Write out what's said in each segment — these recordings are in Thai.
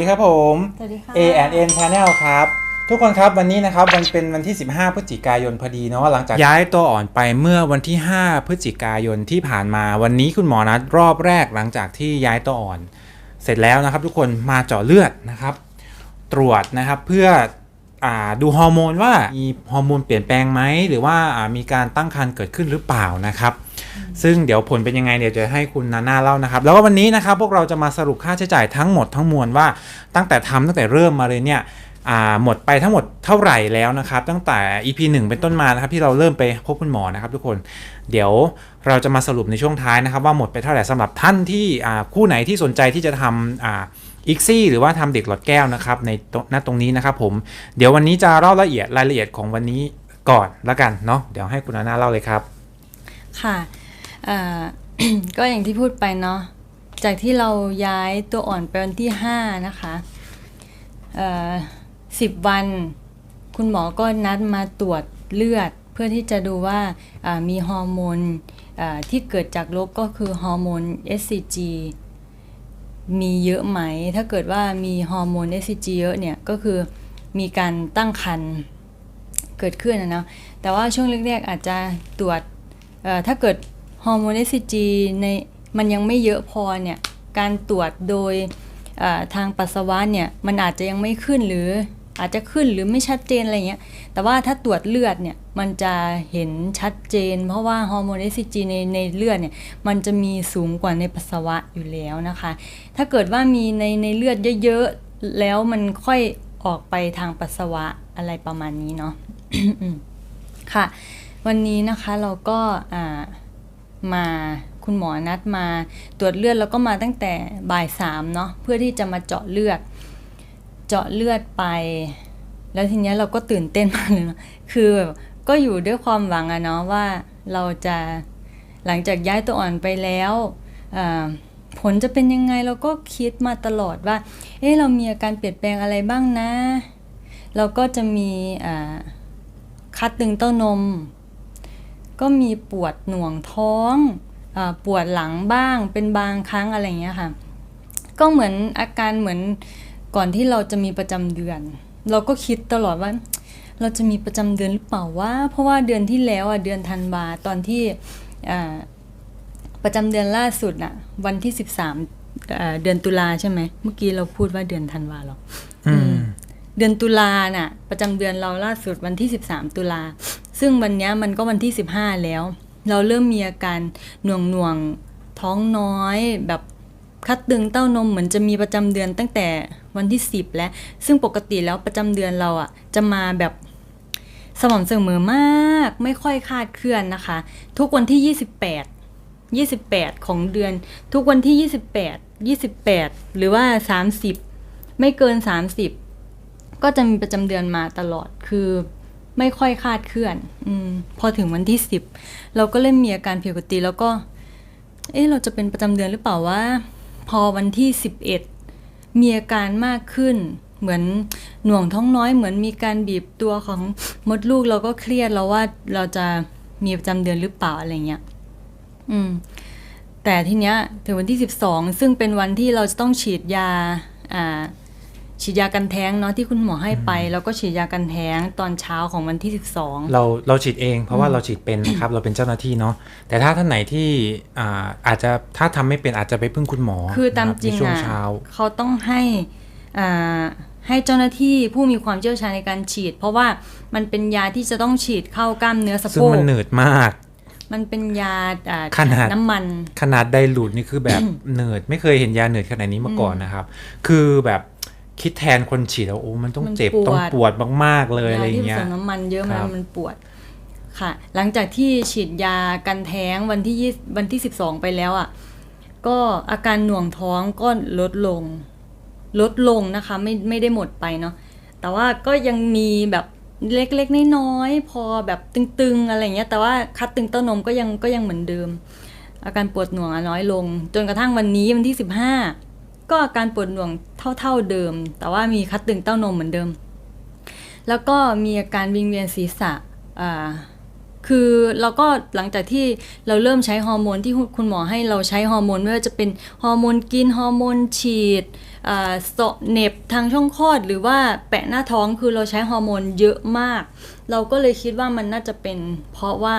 ดีครับผม สวัสดีค่ะ A and N Channel ครับ ทุกคนครับวันนี้นะครับวันเป็นวันที่ 15 พฤศจิกายนพอดีเนาะหลังจากย้ายตัวอ่อนไปเมื่อวันที่ 5 พฤศจิกายนที่ผ่านมา วันนี้คุณหมอนัดรอบแรกหลังจากที่ย้ายตัวอ่อน เสร็จแล้วนะครับ ทุกคนมาเจาะเลือดนะครับ ตรวจนะครับเพื่ออา ดูฮอร์โมนว่ามีฮอร์โมนเปลี่ยนแปลงไหมหรือว่ามีการตั้งครรภ์เกิดขึ้นหรือเปล่านะครับ ซึ่งเดี๋ยวผลเป็นยังไงเดี๋ยวจะให้คุณนาน่าเล่านะครับ แล้วก็วันนี้นะครับพวกเราจะมาสรุปค่าใช้จ่ายทั้งหมดทั้งมวลว่าตั้งแต่ทำตั้งแต่เริ่มมาเลยเนี่ยหมดไปทั้งหมดเท่าไหร่แล้วนะครับ ตั้งแต่ EP 1 เป็นต้นมานะครับที่เราเริ่มไปพบคุณหมอนะครับ ทุกคนเดี๋ยวเราจะมาสรุปในช่วงท้ายนะครับ ว่าหมดไปเท่าไหร่สำหรับท่านที่คู่ไหนที่สนใจที่จะทำ อีกซี่หรือว่าทำเด็กหลอดแก้วนะครับในตรงณตรงนี้นะครับผมเดี๋ยววันนี้จะเล่าละเอียดรายละเอียดของวันนี้ก่อนละกันเนาะเดี๋ยวให้คุณนาน่าเล่าเลยครับ ค่ะก็อย่างที่พูดไปเนาะจากที่เราย้ายตัวอ่อนไปวันที่ 5 นะคะสิบวัน คุณหมอก็นัดมาตรวจเลือด เพื่อที่จะดูว่ามีฮอร์โมนที่เกิดจากโรคก็คือฮอร์โมน SCG มีเยอะไหม ถ้าเกิดว่ามีฮอร์โมนเอสจีเยอะเนี่ย ก็คือมีการตั้งครรภ์เกิดขึ้นนะนะแต่ว่าช่วงแรกๆอาจจะตรวจถ้าเกิดฮอร์โมนเอสจีในมันยังไม่เยอะพอเนี่ย การตรวจโดยทางปัสสาวะเนี่ย มันอาจจะยังไม่ขึ้นหรือ อาจจะขึ้นหรือไม่ชัดเจนอะไรเงี้ย แต่ว่าถ้าตรวจเลือดเนี่ยมันจะเห็นชัดเจน เพราะว่าฮอร์โมน SCG ในในเลือดเนี่ยมันจะมีสูงกว่าในปัสสาวะอยู่แล้วนะคะ ถ้าเกิดว่ามีในในเลือดเยอะๆ แล้วมันค่อยออกไปทางปัสสาวะอะไรประมาณนี้เนาะค่ะ วันนี้นะคะเราก็มาคุณหมอนัดมาตรวจเลือดแล้วก็มาตั้งแต่บ่ายสามเนาะเพื่อที่จะมาเจาะเลือด เจาะเลือดไป แล้วทีเนี้ยเราก็ตื่นเต้นมากเลยนะคือแบบก็อยู่ด้วยความหวังอะเนาะว่าเราจะหลังจากย้ายตัวอ่อนไปแล้วผลจะเป็นยังไงเราก็คิดมาตลอดว่า เอ๊ะเรามีอาการเปลี่ยนแปลงอะไรบ้างนะ เราก็จะมีคัดตึงเต้านม ก็มีปวดหน่วงท้องอปวดหลังบ้างเป็นบางครั้งอะไรอย่างเงี้ยค่ะ ก็เหมือนอาการเหมือน ก่อนที่เราจะมีประจำเดือน เราก็คิดตลอดว่า เราจะมีประจำเดือนหรือเปล่าว่าเพราะว่าเดือนที่แล้วอะเดือนธันวาตอนที่อ่าประจำเดือนล่าสุดน่ะ วันที่13อ่าเดือนตุลาใช่ไหมเมื่อกี้เราพูดว่าเดือนธันวาหรออืมเดือนตุลาน่ะ ประจำเดือนเราล่าสุดวันที่13ตุลาซึ่งวันเนี้ยมันก็วันที่15แล้ว เราเริ่มมีอาการหน่วงหน่วงๆท้องน้อยแบบ คัดตึงเต้านมเหมือนจะมีประจำเดือนตั้งแต่วันที่ 10 แล้ว ซึ่งปกติแล้วประจำเดือนเราอะจะมาแบบสม่ำเสมอมากไม่ค่อยคาดเคลื่อนนะคะ ทุกวันที่ 28 28 ของเดือน ทุกวันที่ 28 28 หรือว่า 30 ไม่เกิน 30 ก็จะมีประจำเดือนมาตลอดคือไม่ค่อยคาดเคลื่อนอพอถึงวันที่สิบเราก็เริ่มมีอาการผิดปกติแล้วก็ เอ๊ะเราจะเป็นประจำเดือนหรือเปล่าว่า พอวันที่สิบเอ็ดมีอาการมากขึ้น เหมือนหน่วงท้องน้อยเหมือนมีการบีบตัวของมดลูกเราก็เครียดแล้วว่าเราจะมีประจำเดือนหรือเปล่าอะไรเงี้ยอืม แต่ทีเนี้ยถึงวันที่ 12 ซึ่งเป็นวันที่เราจะต้องฉีดยาอ่า ฉีดยากันแท้งเนาะที่คุณหมอให้ไป แล้วก็ฉีดยากันแท้งตอนเช้าของวันที่ 12 เราเราฉีดเอง เพราะว่าเราฉีดเป็นนะครับเราเป็นเจ้าหน้าที่เนาะแต่ถ้าท่านไหนที่อ่าอาจจะถ้าทำไม่เป็นอาจจะไปพึ่งคุณหมอ คือตามนะบจริงในช่วงอะเช้าเขาต้องให้อ่าให้เจ้าหน้าที่ผู้มีความเชี่ยวชาญในการฉีด เพราะว่ามันเป็นยาที่จะต้องฉีดเข้ากล้ามเนื้อสะซึ่โพงกมันเหนืดมาก มันเป็นยาอ่าขนาดน้ำมัน ขนาดไดรูดนี่คือแบบเหนืดไม่เคยเห็นยาเหนืดขนาดนี้มาก่อนนะครับ คือแบบ คิดแทนคนฉีดแล้วโอ้มันต้องมันเจ็บปวดต้องปวดมากๆเลยอะไรยาที่ผเงี้สยมน้ำมันเยอะคมัรันบมันปวดค่ะ หลังจากที่ฉีดยากันแท้งวันที่ยี่วันที่12ไปแล้วอะก็อาการหน่วงท้องก็ลดลง ลดลงนะคะ ไม่ไม่ได้หมดไปเนาะแต่ว่าก็ยังมีแบบเล็กๆน้อยๆพอแบบตึงๆอะไรเงี้ย แต่ว่าคัดตึงเต้านมก็ยังก็ยังเหมือนเดิม อาการปวดหน่วงอะน้อยลง จนกระทั่งวันนี้วันที่15 ก็อาการปวดหน่วงเท่าๆเดิม แต่ว่ามีคัดตึงเต้านมเหมือนเดิม แล้วก็มีอาการวิงเวียนศีรษะคือเราก็หลังจากที่เราเริ่มใช้ฮอร์โมนที่คุณหมอให้เราใช้ฮอร์โมนไม่ว่าจะเป็นฮอร์โมนกินฮอร์โมนฉีดสเน็บทางช่องคลอดหรือว่าแปะหน้าท้องคือเราใช้ฮอร์โมนเยอะมาก เราก็เลยคิดว่ามันน่าจะเป็น เพราะว่า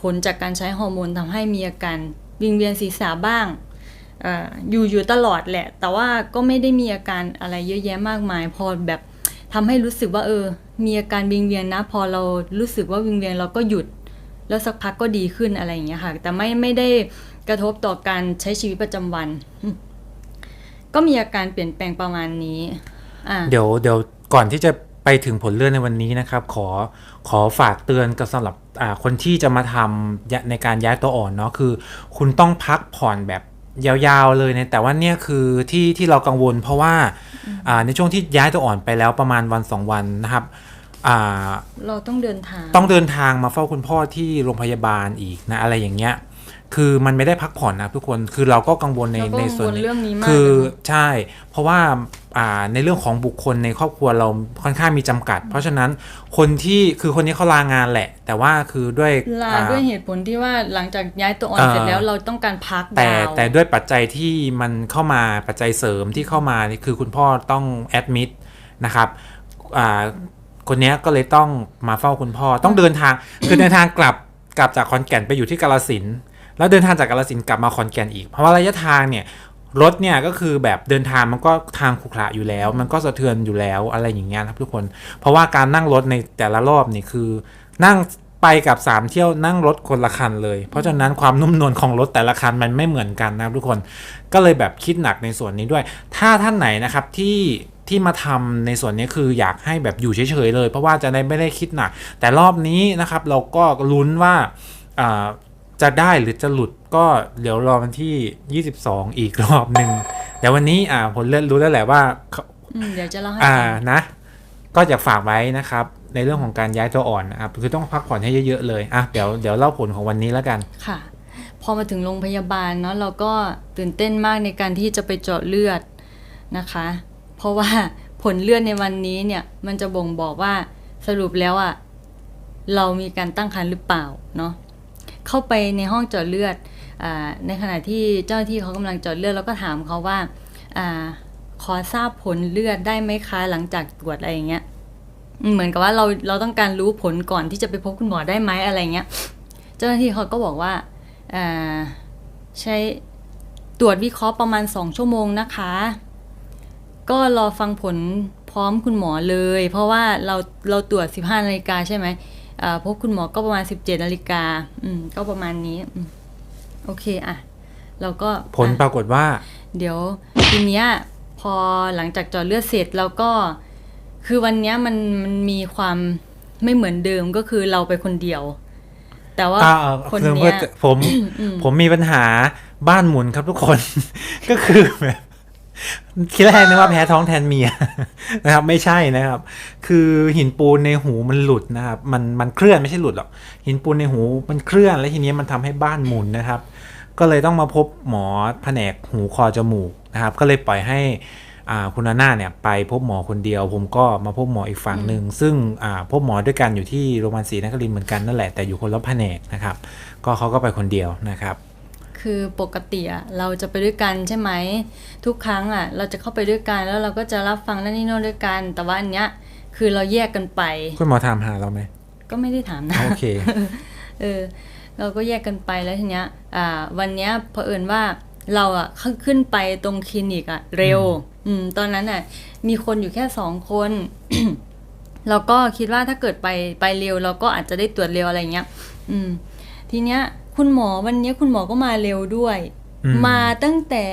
ผลจากการใช้ฮอร์โมนทำให้มีอาการวิงเวียนศีรษะบ้าง อยู่อยู่ตลอดแหละ แต่ว่าก็ไม่ได้มีอาการอะไรเยอะแยะมากมาย พอแบบทำให้รู้สึกว่าเออ มีอาการวิงเวียนนะ พอเรารู้สึกว่าวิงเวียนเราก็หยุด แล้วสักพักก็ดีขึ้นอะไรอย่างเงี้ยค่ะ แต่ไม่ไม่ได้กระทบต่อการใช้ชีวิตประจำวัน ก็มีอาการเปลี่ยนแปลงประมาณนี้เดี๋ยวเดี๋ยวก่อนที่จะไปถึงผลเลือดในวันนี้นะครับ ขอขอฝากเตือนกับสำหรับคนที่จะมาทำในการย้ายตัวอ่อนเนาะคือ คุณต้องพักผ่อนแบบ ยาวๆเลยนะแต่ว่าเนี่ยคือที่ที่เรากังวล เพราะว่าอ่าในช่วงที่ย้ายตัวอ่อนไปแล้วประมาณวันสองวันนะครับอ่าเราต้องเดินทาง ต้องเดินทางมาเฝ้าคุณพ่อที่โรงพยาบาลอีกนะอะไรอย่างเงี้ย คือมันไม่ได้พักผ่อนนะทุกคนคือเราก็กังวลในเราก็ในกังส่วนวลเรื่องนี้มากคือเลยเนอะใช่ เพราะว่าอ่าในเรื่องของบุคคลในครอบครัวเราค่อนข้างมีจำกัด เพราะฉะนั้นคนที่คือคนนี้เขาลางานแหละ แต่ว่าคือด้วยลาอ่าด้วยเหตุผลที่ว่าหลังจากย้ายตัวอ่อนเอ่อเสร็จแล้วเราต้องการพักแต่ยาวแต่ด้วยปัจจัยที่มันเข้ามาปัจจัยเสริมที่เข้ามานี่คือคุณพ่อต้องแอดมิดนะครับอ่าคนเนี้ยก็เลยต้องมาเฝ้าคุณพ่อต้องเดินทางคือเดินทางกลับกลับจากขอนแก่นไปอยู่ที่กาลสินธุ์ แล้วเดินทางจากกาลสินกลับมาขอนแก่นอีก เพราะว่าระยะทางเนี่ยรถเนี่ยก็คือแบบเดินทางมันก็ทางขรุขระอยู่แล้ว มันก็สะเทือนอยู่แล้วอะไรอย่างเงี้ยครับทุกคน เพราะว่าการนั่งรถในแต่ละรอบนี่คือ นั่งไปกับ 3 เที่ยวนั่งรถคนละคันเลย เพราะฉะนั้นความนุ่มนวลของรถแต่ละคันมันไม่เหมือนกันนะครับทุกคนก็เลยแบบคิดหนักในส่วนนี้ด้วย ถ้าท่านไหนนะครับที่ที่มาทำในส่วนนี้คืออยากให้แบบอยู่เฉยๆเลย เพราะว่าจะได้ไม่ได้คิดหนัก แต่รอบนี้นะครับเราก็ลุ้นว่า จะได้หรือจะหลุดก็เดี๋ยวรอวันที่ 22 อีกรอบหนึ่งเดี๋ยววันนี้อ่าผลเลือดรู้แล้วแหละว่าอืมเดี๋ยวจะเล่าให้อ่าฟังนะ ก็อยากฝากไว้นะครับ ในเรื่องของการย้ายตัวอ่อนนะครับคือต้องพักผ่อนให้เยอะๆเลยอะเดี๋ยวเดี๋ยวเล่าผลของวันนี้แล้วกันค่ะ พอมาถึงโรงพยาบาลเนาะเราก็ตื่นเต้นมากในการที่จะไปเจาะเลือดนะคะ เพราะว่าผลเลือดในวันนี้เนี่ย มันจะบ่งบอกว่าสรุปแล้วอะ่ะเรามีการตั้งครรภ์หรือเปล่าเนาะ เข้าไปในห้องเจาะเลือดอในขณะที่เจ้าหน้าที่เขากำลังเจาะเลือดแล้วก็ถามเขาว่าอขอทราบผลเลือดได้ไหมคะหลังจากตรวจอะไรอย่างเงี้ยเหมือนกับว่าเราเราต้องการรู้ผลก่อนที่จะไปพบคุณหมอได้ไหมอะไรเงี้ย เจ้าหน้าที่เขาก็บอกว่าใช้ตรวจวิเคราะห์ประมาณ2ชั่วโมงนะคะ ก็รอฟังผลพร้อมคุณหมอเลย เพราะว่าเราเราตรวจ 15นาฬิกาใช่ไหม พบคุณหมอก็ประมาณ 17นาฬิกาอืมก็ประมาณนี้อืมโอเคอะเราก็ผลอะปรากฏว่า เดี๋ยวทีเนี้ยพอหลังจากเจอดเลือดเสร็จแล้วก็ คือวันเนี้ยมันมันมีความไม่เหมือนเดิมก็คือเราไปคนเดียว แต่ว่าอ่าคนคือเนี้ยผมผมมีปัญหาบ้านหมุนครับทุกคน ก็คือแบบ คิดแรกนึกว่าแพ้ท้องแทนเมียนะครับ ไม่ใช่นะครับ คือหินปูนในหูมันหลุดนะครับ มันมันเคลื่อนไม่ใช่หลุดหรอกหินปูนในหูมันเคลื่อน แล้วทีนี้มันทำให้บ้านหมุนนะครับ ก็เลยต้องมาพบหมอแผนกหูคอจมูกนะครับ ก็เลยปล่อยให้อาคุณนาน่าเนี่ยไปพบหมอคนเดียว ผมก็มาพบหมออีกฝั่งหนึ่งซึ่งพบหมอด้วยกันอยู่ที่โรงพยาบาลศรีนครินทร์เหมือนกันนั่นแหละแต่อยู่คนละแผนกนะครับ ก็เขาก็ไปคนเดียวนะครับ คือปกติอะเราจะไปด้วยกันใช่ไหมทุกครั้งอะเราจะเข้าไปด้วยกันแล้วเราก็จะรับฟังนั่นนี่โน่นด้วยกัน แต่ว่าอันเนี้ยคือเราแยกกันไป คุณหมอถามหาเราไหมก็ไม่ได้ถามนะโอเคเออเราก็แยกกันไปแล้วทีเนี้ยอ่าวันเนี้ยเผอิญว่าเราอะขึ้นขึ้นไปตรงคลินิกอะเร็ว อืมตอนนั้นอะมีคนอยู่แค่สองคนเราก็คิดว่าถ้าเกิดไปไปเร็ว เราก็อาจจะได้ตรวจเร็วอะไรเงี้ย อืม ทีเนี้ย คุณหมอวันเนี้ยคุณหมอก็มาเร็วด้วยอืมมาตั้งแต่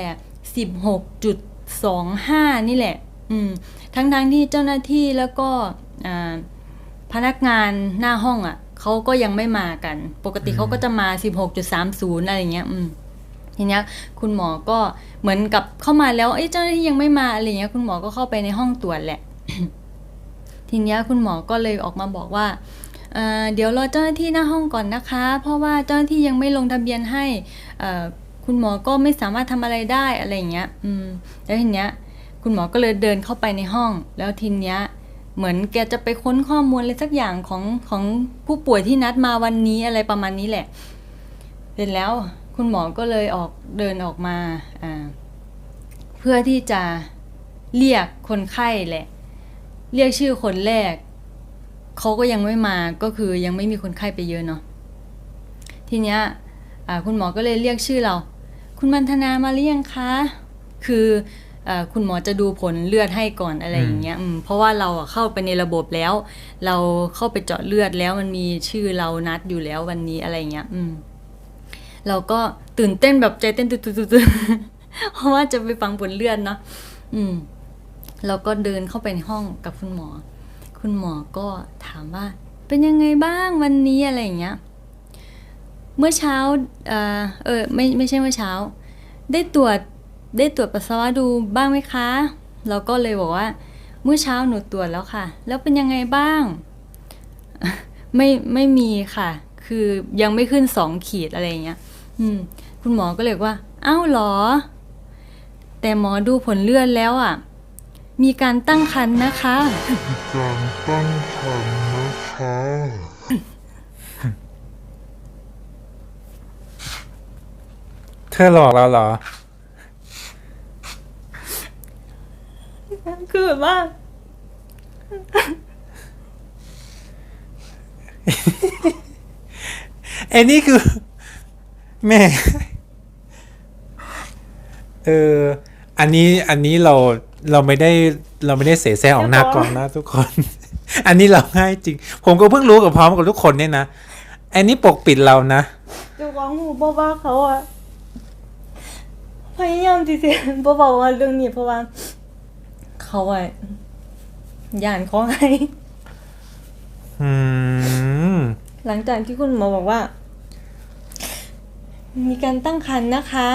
สิบหกจุดสองห้านี่แหละ อืม ทั้งทั้งๆที่เจ้าหน้าที่แล้วก็อ่าพนักงานหน้าห้องอะเขาก็ยังไม่มากัน ปกติเขาก็จะมา 16.30 อะไรอย่างเงี้ย อืม ทีเนี้ย คุณหมอก็เหมือนกับเข้ามาแล้วเอ้ยเจ้าหน้าที่ยังไม่มาอะไรเงี้ย คุณหมอก็เข้าไปในห้องตรวจแหละ ทีเนี้ยคุณหมอก็เลยออกมาบอกว่า เดี๋ยวรอเจ้าหน้าที่หน้าห้องก่อนนะคะ เพราะว่าเจ้าหน้าที่ยังไม่ลงทะเบียนให้คุณหมอก็ไม่สามารถทำอะไรได้อะไรอย่างเงี้ยอืมแล้วทีเนี้ยคุณหมอก็เลยเดินเข้าไปในห้อง แล้วทีเนี้ยเหมือนแกจะไปค้นข้อมูลอะไรสักอย่างของของผู้ป่วยที่นัดมาวันนี้อะไรประมาณนี้แหละ เสร็จแล้วคุณหมอก็เลยออกเดินออกมาอ่าเพื่อที่จะเรียกคนไข้แหละ เรียกชื่อคนแรก เขาก็ยังไม่มาก็คือยังไม่มีคนไข้ไปเยอะเนาะทีเนี้ยอ่าคุณหมอก็เลยเรียกชื่อเรา คุณมันธนามาหรือยังคะ คืออาคุณหมอจะดูผลเลือดให้ก่อนอะไรอย่างเงี้ยอืมเพราะว่าเราอะเข้าไปในระบบแล้ว เราเข้าไปเจาะเลือดแล้วมันมีชื่อเรานัดอยู่แล้ววันนี้อะไรอย่างเงี้ยอืมเราก็ตื่นเต้นแบบใจเต้นตุดๆๆๆเพราะว่าจะไปฟังผลเลือดเนาะอืมเราก็เดินเข้าไปในห้องกับคุณหมอ คุณหมอก็ถามว่า เป็นยังไงบ้างวันนี้อะไรอย่างเงี้ย เมื่อเช้าเออเออไม่ไม่ใช่เมื่อเช้า ได้ตรวจได้ตรวจปัสสาวะดูบ้างไหมคะ เราก็เลยบอกว่า เมื่อเช้าหนูตรวจแล้วค่ะ แล้วเป็นยังไงบ้าง ไม่ไม่มีค่ะ คือยังไม่ขึ้นสองขีดอะไรอย่างเงี้ย อืม คุณหมอก็เลยว่า อ้าเหรอ แต่หมอดูผลเลือดแล้วอะ มีการตั้งครรภ์นะคะการตั้งครรภ์นะคะ เธอหลอกเราเหรอ คือแบบว่า ไอ้นี่คือ แม่ เออ อันนี้อันนี้เรา เราไม่ได้เราไม่ได้เสแสร้งออกหน้ากล้องนะทุกคน อันนี้เราง่ายจริง ผมก็เพิ่งรู้กับพร้อมกับทุกคนเนี่ยนะอันนี้ปกปิดเรานะเจ้าของหูบอกว่าเขาอะพยายามที่จะบอกบอกว่าเรื่องนี้เพราะว่า เขาอะย่านของให้อืมหลังจากที่คุณหมอบอกว่า มีการตั้งครรภ์นะคะ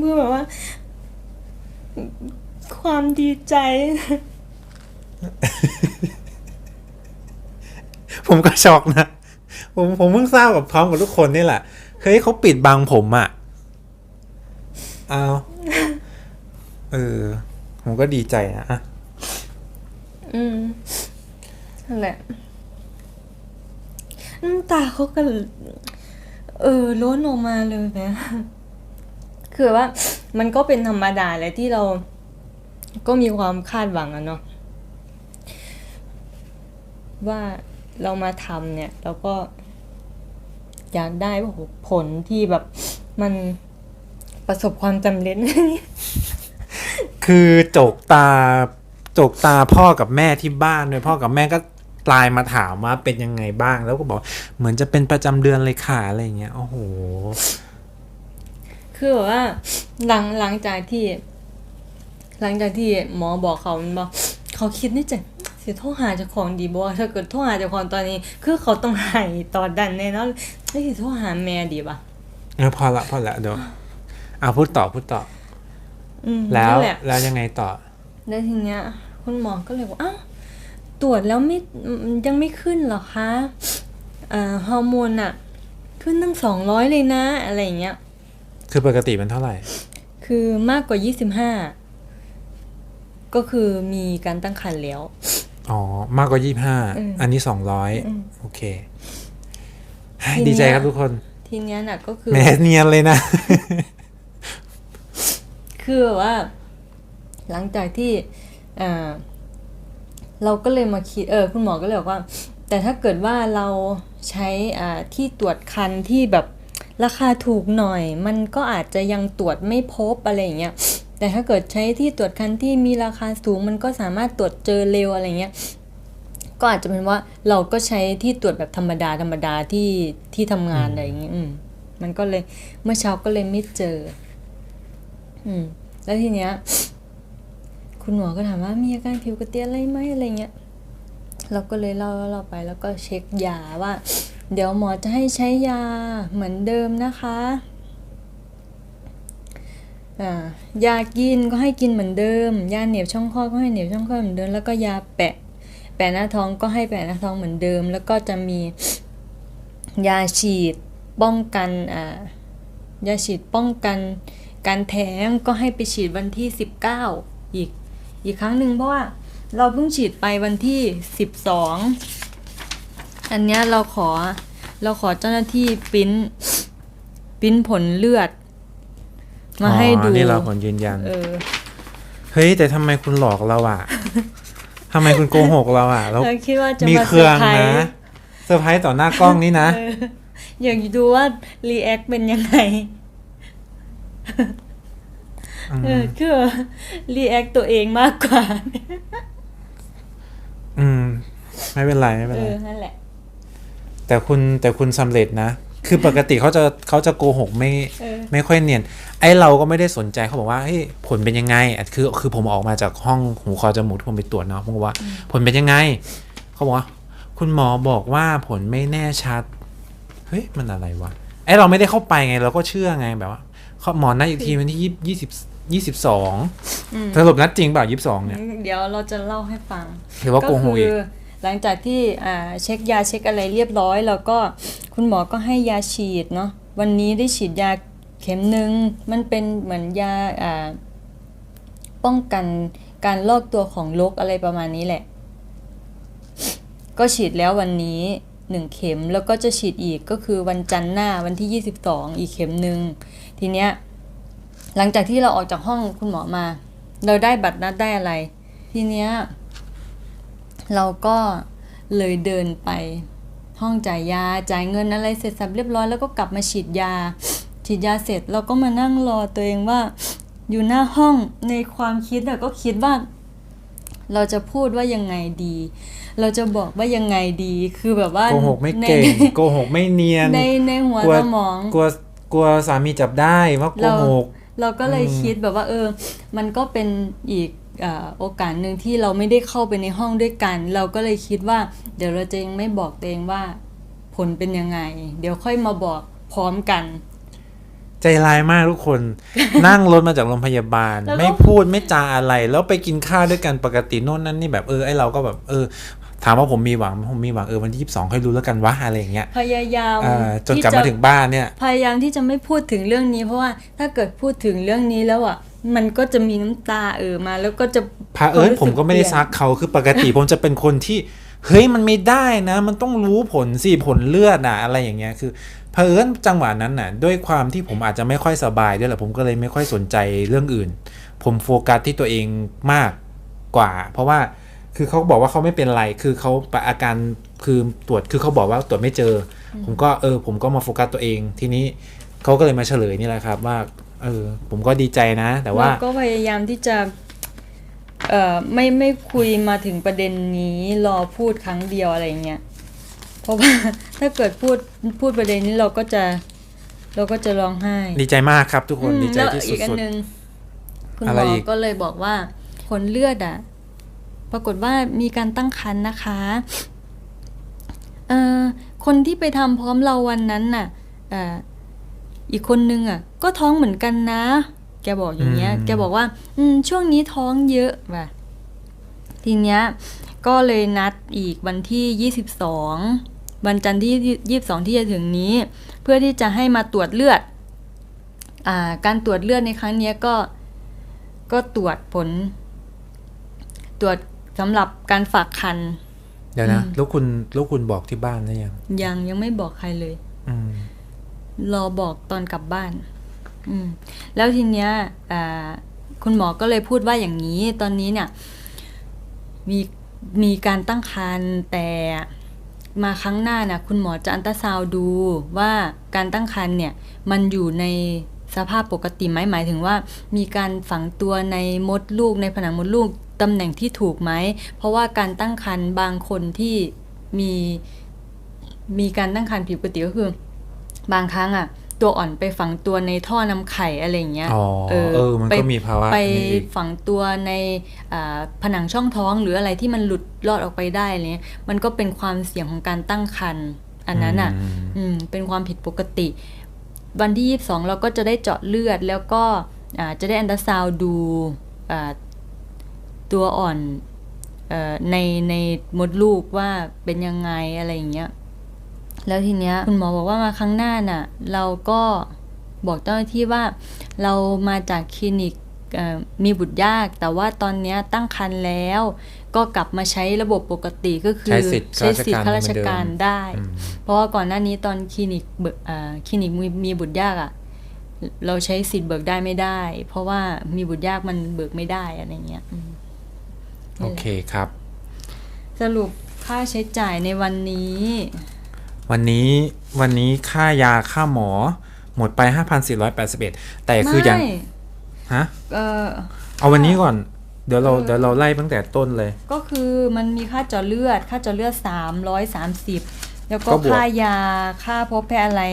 เพื่อแบบว่า ความดีใจ ผมก็ช็อกนะ ผมผมเพิ่งทราบกับพร้อมกับทุกคนนี่แหละเคยเขาปิดบังผมอะ่ะเอาเออ ผมก็ดีใจนะอะอืมนั่นแหละน้ำตาเขาก็เออล้นออกมาเลยนะ คือว่า มันก็เป็นธรรมดาแหละที่เราก็มีความคาดหวังอะเนาะว่าเรามาทำเนี่ยเราก็อยากได้ผลที่แบบมันประสบความสำเร็จ คือจกตาจกตาพ่อกับแม่ที่บ้านเลยพ่อกับแม่ก็ไลน์มาถามว่าเป็นยังไงบ้าง แล้วก็บอกเหมือนจะเป็นประจำเดือนเลยค่ะอะไรเงี้ยโอ้โห คือแบบว่าหลังหลังจากที่ หลังจากที่หมอบอกเขามันบอกเขาคิดในใจสิโทรหาเจ้าของดีบ่ถ้าเกิดโทรหาเจ้าของตอนนี้ คือเขาต้องใหายตอนดันแน่นอนเฮ้ยสิโทรหาแม่ดีป่ะเออพอละพอละเดี๋ยวอะพูดต่อพูดต่อ อืมแล้วนั่นแหละแล้วยังไงต่อ แล้วทีเนี้ยคุณหมอก็เลยบอกอ้าวตรวจแล้วไม่อืมยังไม่ขึ้นเหรอคะอ่าฮอร์โมนอะขึ้นตั้งสองร้อยเลยนะ อะไรอย่างเงี้ย คือปกติมันเท่าไหร่ คือมากกว่ายี่สิบห้าก็คือมีการตั้งครรภ์แล้ว อ๋อ มากกว่ายี่ห้าอืมอันนี้สองร้อยอืมโอเคให้ทีเนี้ยดีใจครับทุกคน ทีเนี้ยน่ะก็คือแหมเนียนเลยนะ คือแบบว่า หลังจากที่เอ่อเราก็เลยมาคิด เออ คุณหมอก็เลยบอกว่า แต่ถ้าเกิดว่าเราใช้อ่าที่ตรวจคันที่แบบ ราคาถูกหน่อย มันก็อาจจะยังตรวจไม่พบอะไรอย่างเงี้ยแต่ถ้าเกิดใช้ที่ตรวจคันที่มีราคาสูง มันก็สามารถตรวจเจอเร็วอะไรเงี้ยก็อาจจะเป็นว่าเราก็ใช้ที่ตรวจแบบธรรมดาธรรมดาที่ที่ทำงานอะไรอย่างเงี้ยมมันก็เลยเมื่อเช้าก็เลยไม่เจอ อืม แล้วทีเนี้ย คุณหมอก็ถามว่ามีอาการผิวกระเตียอะไรไหมอะไรเงี้ยเราก็เลยเล่าเล่าไปแล้วก็เช็คยาว่า เดี๋ยวหมอจะให้ใช้ยาเหมือนเดิมนะคะยากินก็ให้กินเหมือนเดิม ยาเหนียวช่องคลอดก็ให้เหนียวช่องคลอดเหมือนเดิม แล้วก็ยาแปะ แปะหน้าท้องก็ให้แปะหน้าท้องเหมือนเดิม แล้วก็จะมียาฉีดป้องกันยาฉีดป้องกันการแท้งก็ให้ไปฉีดวันที่ 19 อีกอีกครั้งหนึ่งเพราะว่าเราเพิ่งฉีดไปวันที่สิบส องอันเนี้ยเราขอเราขอเจ้าหน้าที่ปริ้นปริ้นผลเลือด มาให้อ๋อดูนี่เราผลยืนยัน เออ เฮ้ย แต่ทำไมคุณหลอกเราอะ ทำไมคุณโกหกเราอะ แล้วเราคิดว่าจะมีมาเคเซอรื่องร์ไพรนะส์เซอร์ไพรส์ต่อหน้ากล้องนี่นะ เอออยากดูว่ารีแอคเป็นยังไง เออคือรีแอคตัวเองมากกว่า อืม ไม่เป็นไร ไม่เป็นเอไร อนั่นแหละ แต่คุณแต่คุณสำเร็จนะ คือปกติเขาจะเขาจะโกหกไม่เออไม่ค่อยเนียน ไอเราก็ไม่ได้สนใจเขาบอกว่าเฮ้ยผลเป็นยังไงอะคือคือผมออกมาจากห้องหูคอจมูกที่ผมไปตรวจเนาะผมบอกว่า ผลเป็นยังไงเขาบอกว่า คุณหมอบอกว่าผลไม่แน่ชัด เฮ้ยมันอะไรวะไอเราไม่ได้เข้าไปไงเราก็เชื่อไงแบบว่าเขาหมอนัดอีกทีวันที่ยี่ยี่สิบยี่สิบสองอืมสรุปนัดจริงเปล่ายี่สิบสองเนี่ย เดี๋ยวเราจะเล่าให้ฟังหรือว่าโกหกอีก หลังจากที่เช็คยาเช็คอะไรเรียบร้อย แล้วก็คุณหมอก็ให้ยาฉีดเนาะวันนี้ได้ฉีดยาเข็มหนึ่งมันเป็นเหมือนยาป้องกันการลอกตัวของลกอะไรประมาณนี้แหละ ก็ฉีดแล้ววันนี้หนึ่งเข็มแล้วก็จะฉีดอีกก็คือวันจันทร์หน้าวันที่ 22 อีกเข็มหนึ่งทีเนี้ยหลังจากที่เราออกจากห้องคุณหมอมา เราได้บัตรนัดได้อะไร ทีเนี้ย เราก็เลยเดินไปห้องจ่ายยาจ่ายเงินอะไรเสร็จสับเรียบร้อยแล้วก็กลับมาฉีดยา ฉีดยาเสร็จเราก็มานั่งรอตัวเองว่า อยู่หน้าห้องในความคิดอะก็คิดว่า เราจะพูดว่ายังไงดี เราจะบอกว่ายังไงดี คือแบบว่าโกหกไม่เก่งในโกหกไม่เนียนในในหัวกลัวสมองกลัวกลัวสามีจับได้ว่าโกเราหกเราก็เลยอืมคิดแบบว่า เออ มันก็เป็นอีกเอ่อ โอกาสหนึ่งที่เราไม่ได้เข้าไปในห้องด้วยกัน เราก็เลยคิดว่า เดี๋ยวเราจะยังไม่บอกตัวเองว่าผลเป็นยังไง เดี๋ยวค่อยมาบอกพร้อมกัน ใจร้ายมากทุกคน นั่งรถมาจากโรงพยาบาลแล้วก็ไม่พูดไม่จาอะไร แล้วไปกินข้าวด้วยกันปกติโน่นนั่นนี่แบบเออไอเราก็แบบเออ ถามว่าผมมีหวังผมมีหวังเออวันที่ยี่สิบสองค่อยรู้แล้วกันวะอะไรอย่างเงี้ยพยายามเอ่าจนที่กลับจะมาถึงบ้านเนี่ย พยายามที่จะไม่พูดถึงเรื่องนี้ เพราะว่าถ้าเกิดพูดถึงเรื่องนี้แล้วอะมันก็จะมีน้ำตาเออมา แล้วก็จะพาเอิญควารู้สึผมก็ไม่ได้เปลี่ยนซักเขาคือปกติผมจะเป็นคนที่เฮ้ยมันไม่ได้นะ มันต้องรู้ผลสิผลเลือดอะอะไรอย่างเงี้ยคือเผอิญจังหวะนั้นน่ะ ด้วยความที่ผมอาจจะไม่ค่อยสบายด้วยแหละผมก็เลยไม่ค่อยสนใจเรื่องอื่น ผมโฟกัสที่ตัวเองมากกว่า เพราะว่า คือเขาบอกว่าเขาไม่เป็นไร คือเขาอาการคือตรวจ คือเขาบอกว่าตรวจไม่เจออผมก็เออ ผมก็มาโฟกัสตัวเอง ทีนี้เขาก็เลยมาเฉลยนี่แหละครับ ว่า เออ ผมก็ดีใจนะ แต่ว่าเราก็พยายามที่จะ เอ่อ ไม่ไม่คุยมาถึงประเด็นนี้ รอพูดครั้งเดียวอะไรเงี้ย เพราะว่าถ้าเกิดพูดพูดประเด็นนี้เราก็จะ เราก็จะร้องไห้ ดีใจมากครับทุกคนอืมดีใจแล้วที่อีกอันสุดหนึ่งคุณอะหไรมออีกก็เลยบอกว่าผลเลือดอะ ปรากฏว่ามีการตั้งครรภ์นะคะเอ่อคนที่ไปทำพร้อมเราวันนั้นน่ะเอ่ออีกคนนึงอะ ก็ท้องเหมือนกันนะ แกบอกอย่างเงี้ย แกบอกว่า อืมช่วงนี้ท้องเยอะว่ะ ทีเนี้ย ก็เลยนัดอีกวันที่22วันจันทร์ที่22ที่จะถึงนี้ เพื่อที่จะให้มาตรวจเลือด อ่า การตรวจเลือดในครั้งเนี้ยก็ ก็ตรวจผล ตรวจ สำหรับการฝากคัน เดี๋ยวนะ แล้วคุณแล้วคุณบอกที่บ้านหรือยัง ยังยังไม่บอกใครเลย อืมรอบอกตอนกลับบ้าน อืม แล้วทีเนี้ยอ่าคุณหมอก็เลยพูดว่าอย่างนี้ ตอนนี้เนี่ย มีมีการตั้งครรภ์แต่มาครั้งหน้าน่ะคุณหมอจะอันตราซาวด์ดูว่าการตั้งครรภ์เนี่ย มันอยู่ใน สภาพปกติไหมหมายถึงว่า มีการฝังตัวในมดลูกในผนังมดลูกตำแหน่งที่ถูกไหม เพราะว่าการตั้งครรภ์บางคนที่มีมีการตั้งครรภ์ผิดปกติก็คือ บางครั้งอะตัวอ่อนไปฝังตัวในท่อนำไข่อะไรอย่างเงี้ยอ๋อเออมันก็ไปมีภาวะไปนี้อีกฝังตัวในอ่าผนังช่องท้องหรืออะไรที่มันหลุดรอดออกไปได้อะไรเงี้ยมันก็เป็นความเสี่ยงของการตั้งครรภ์อันนั้นอะ อืมอืมเป็นความผิดปกติ วันที่ 22 เราก็จะได้เจาะเลือด แล้วก็จะได้อันตราซาวดูตัวอ่อนอในในมดลูกว่าเป็นยังไงอะไรอย่างเงี้ย แล้วทีเนี้ยคุณหมอบอกว่ามาครั้งหน้าน่ะ เราก็บอกเจ้าหน้าที่ว่าเรามาจากคลินิก มีบุตรยาก แต่ว่าตอนเนี้ยตั้งครรภ์แล้ว ก็กลับมาใช้ระบบปกติก็คือ ใช้สิทธิ์ใช้สิทธิ์ข้าข้าราราชชกาการรเหมือนเดิมได้อืมเพราะว่าก่อนหน้านี้ตอนคลินิกเบิกอ่าคลินิกมีมีบุตรยากอะ่ะเราใช้สิทธิ์เบิกได้ไม่ได้ เพราะว่ามีบุตรยากมันเบิกไม่ได้อะไรเงี้ยอืมโอเคครับ สรุปค่าใช้จ่ายในวันนี้ วันนี้วันนี้ค่ายาค่าหมอหมดไป 5,481 แต่คือยังไม่ ฮะ เออเอาวันนี้ก่อน เดี๋ยวเราเออเดี๋ยวเราไล่ตั้งแต่ต้นเลย ก็คือมันมีค่าเจาะเลือด ค่าเจาะเลือด330แล้วก็ก็บวกค่ายาค่าพบแพทย์อะไร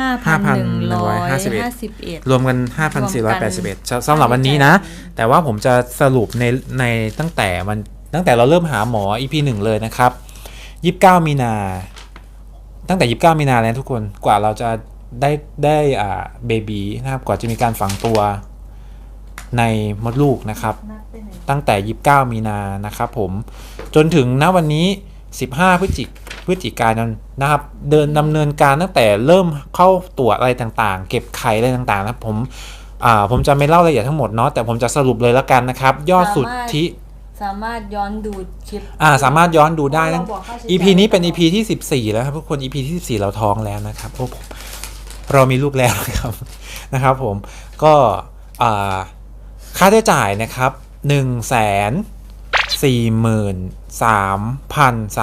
5,151รวมกัน 5,481สสำหรับวันนี้นะ แต่ว่าผมจะสรุปในในตั้งแต่วันตั้งแต่เราเริ่มหาหมอ EP หนึ่งเลยนะครับ 29 มีนา ตั้งแต่ 29 มีนาแล้วทุกคนกว่าเราจะ ได้ได้อ่าเบบีนะครับกว่าจะมีการฝังตัวในมดลูกนะครับ ตั้งแต่ 29 มีนานะครับผมจนถึงณวันนี้ 15 พฤศจิกพฤศจิกายนนะครับเดินดำเนินการตั้งแต่เริ่มเข้าตรวจอะไรต่างๆ เก็บไข่อะไรต่างๆนะครับผมอ่าผมจะไม่เล่ารายละเอียดทั้งหมดเนาะแต่ผมจะสรุปเลยแล้วกันนะครับ ยอดสุทธิสามารถย้อนดูคลิปอ่าสามารถย้อนดูได้ตั้งเราบอกค่าใช้จ่าย EP นี้เป็น EP ที่ 14 แล้วครับทุกคน EP ที่ 14 เราท้องแล้วนะครับโอ้ผม เรามีลูกแล้วนะครับนะครับผมก็ค่าใช้จ่ายนะครับ1 4 3 3 3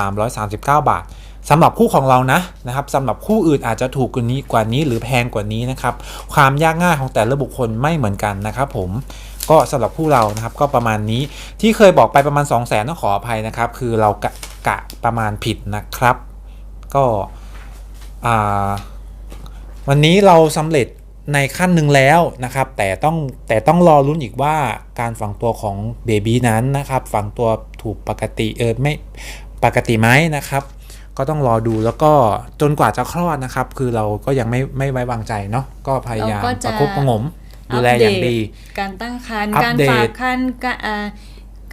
9 บาทสำหรับคู่ของเรานะนะครับสำหรับคู่อื่นอาจจะถูกกว่านี้กว่านี้หรือแพงกว่านี้นะครับ ความยากง่ายของแต่ละบุคคลไม่เหมือนกันนะครับผมก็สำหรับคู่เรานะครับก็ประมาณนี้ที่เคยบอกไปประมาณ 2 0 0แสนต้องขออภัยนะครับ คือเรากะกะประมาณผิดนะครับ ก็อ่า วันนี้เราสำเร็จในขั้นหนึ่งแล้วนะครับ แต่ต้องแต่ต้องรอลุ้นอีกว่าการฝังตัวของเบบีนั้นนะครับ ฝังตัวถูกปกติเออไม่ปกติไหมนะครับ ก็ต้องรอดูแล้วก็จนกว่าจะคลอดนะครับ คือเราก็ยังไม่ไม่ไว้วางใจเนาะก็พยายามเราก็ปจะระคบประหงมดูแลอย่างดี การตั้งครรภ์อัปการเดตฝากครรภ์การอ่า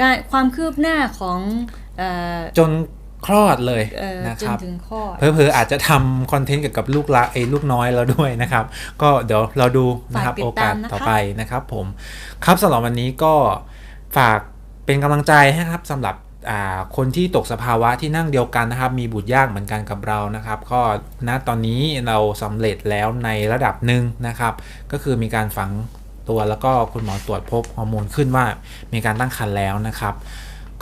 การความคืบหน้าของเอ่อจน คลอดเลยเอ่อนะจคนรับถึงข้อดเพอๆอาจจะทำคอนเทนต์เกี่ยวกับลูกละไอ้ลูกน้อยเราด้วยนะครับ ก็เดี๋ยวเราดูนะครับฝากติโอดกาตาสมนะคะต่อไปนะครับ ผมครับสำหรับวันนี้ก็ฝากเป็นกำลังใจให้ครับสำหรับอ่าคนที่ตกสภาวะที่นั่งเดียวกันนะครับ มีบุตรยากเหมือนกันกับเรานะครับ ก็ณตอนนี้เราสำเร็จแล้วในระดับหนึ่งนะครับ ก็คือมีการฝังตัวแล้วก็คุณหมอตรวจพบฮอร์โมนขึ้นว่ามีการตั้งครรภ์แล้วนะครับ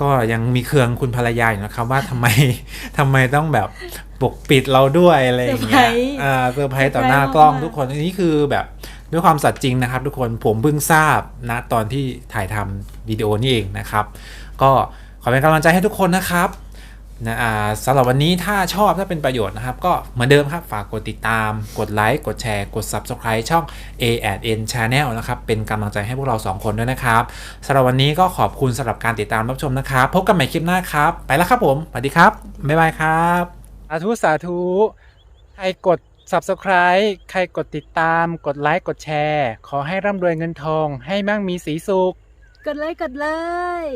ก็ยังมีเครืองคุณภรรยาอยู่นะครับ ว่าทำไมทำไมต้องแบบปกปิดเราด้วยอะไรอย่างเงี้ยเซอร์ไพรส์อ่าเซอร์ไพรส์ต่อเซอร์ไพรส์หน้ากล้องมากๆทุกคนอันนี้คือแบบด้วยความสัตย์จริงนะครับ ทุกคนผมเพิ่งทราบนะตอนที่ถ่ายทำวิดีโอนี่เองนะครับ ก็ขอเป็นกำลังใจให้ทุกคนนะครับ นะอ่าสำหรับวันนี้ถ้าชอบถ้าเป็นประโยชน์นะครับ ก็เหมือนเดิมครับฝากกดติดตาม กดไลค์กดแชร์ กด Subscribe ช่อง A N Channel นะครับ เป็นกำลังใจให้พวกเราสองคนด้วยนะครับสำหรับวันนี้ก็ขอบคุณสำหรับการติดตามรับชมนะครับ พบกันใหม่คลิปหน้าครับ ไปแล้วครับผมสวัสดีครับ บ๊ายบายครับสาธุสาธุใครกด Subscribe ใครกดติดตาม กดไลค์กดแชร์ ขอให้ร่ำรวยเงินทอง ให้มั่งมีสีสุขกดไลค์กดเลย